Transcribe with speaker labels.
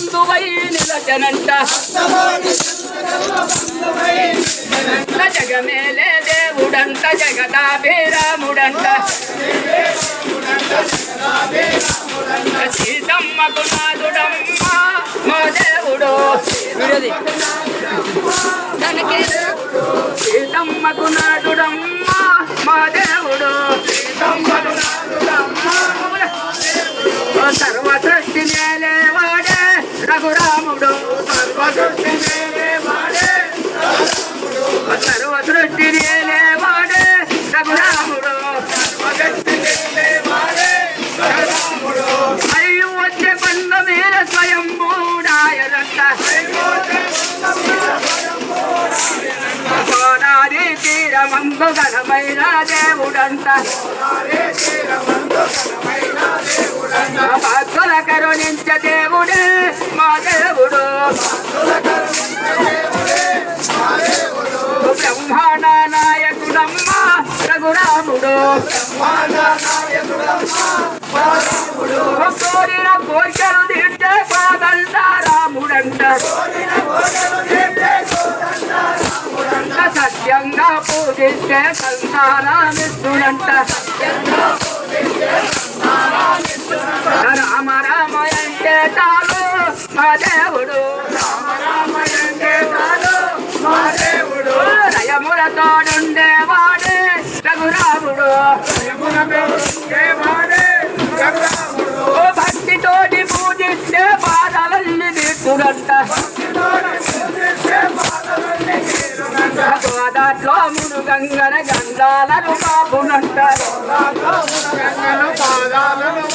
Speaker 1: బంధువై నిలచనంట జగమేలే దేవుడంట జగదాభిరాముడంట. సీతమ్మకు నాదుడమ్మ మా దేవుడు. దానికి సీతమ్మకు నాదుడమ్మ మా దేవుడు. సీతమ్మకు రఘురాముడు సర్వ సృష్టి నేలేవాడే సర్వ సృష్టి నేలేవాడే రఘురాముడు సర్వ సృష్టి నేలేవాడే రఘురాముడు వచ్చే మీద స్వయంభూడాయనంట గోదారి తీరమందు ఘనమైన దేవుడంట. భక్తుల కరుణించ దేవుడే మా దేవుడు బ్రహ్మాండ నాయకుడమ్మ రఘురాముడు కోరిన కోరికలు తింటే కోదండ రాముడంట సత్యంగా పూజిస్తే సంతానామిస్తుడంట దేవుడు. రామ రామ అంటే చాలు మా దేవుడు. రయముల తోడుండేవాడే రఘురాముడు. భక్తితోటి పూజిస్తే బాధలల్లి తీర్చుడంట గోదాట్లో ముడు గంగన గంగాలను కాపునంట